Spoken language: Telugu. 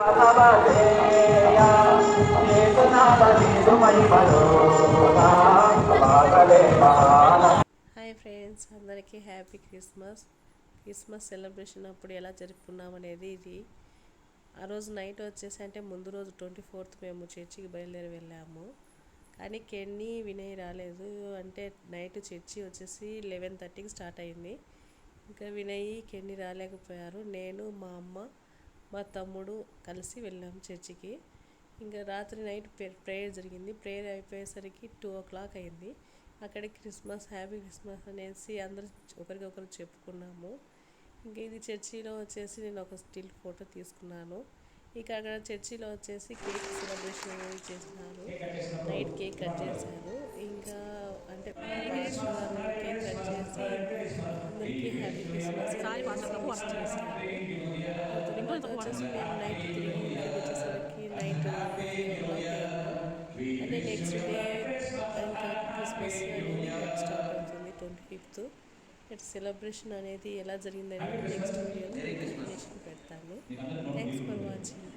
హాయ్ ఫ్రెండ్స్ అందరికీ హ్యాపీ క్రిస్మస్ క్రిస్మస్ సెలబ్రేషన్ అప్పుడు ఎలా జరుపుకున్నాం అనేది ఇది. ఆ రోజు నైట్ వచ్చేసి అంటే ముందు రోజు ట్వంటీ ఫోర్త్ మేము చర్చికి బయలుదేరి వెళ్ళాము. కానీ కెన్నీ వినయ్ రాలేదు. అంటే నైట్ చర్చి వచ్చేసి లెవెన్ థర్టీకి స్టార్ట్ అయింది. ఇంకా వినయ్ కెన్నీ రాలేకపోయారు. నేను మా అమ్మ మా తమ్ముడు కలిసి వెళ్ళాము చర్చికి. ఇంకా రాత్రి నైట్ ప్రేయర్ జరిగింది. ప్రేయర్ అయిపోయేసరికి టూ ఓ క్లాక్ అయింది. అక్కడ క్రిస్మస్ హ్యాపీ క్రిస్మస్ అనేసి అందరూ ఒకరికొకరు చెప్పుకున్నాము. ఇంకా ఇది చర్చిలో వచ్చేసి నేను ఒక స్టిల్ ఫోటో తీసుకున్నాను. ఇక అక్కడ చర్చిలో వచ్చేసి కేక్ సెలబ్రేషన్ చేసినారు నైట్ కేక్ కట్ చేశారు. ఇంకా అంటే కేక్ కట్ చేసి అందరికీ హ్యాపీ క్రిస్మస్ చేశారు. నైట్ తిరిగి వచ్చేసరికి నైట్ అంటే నెక్స్ట్ డే అవుతుంది ట్వంటీ ఫిఫ్త్. ఇక్కడ సెలబ్రేషన్ అనేది ఎలా జరిగిందని నెక్స్ట్ వీడియోలో పెడతాను. Thanks for watching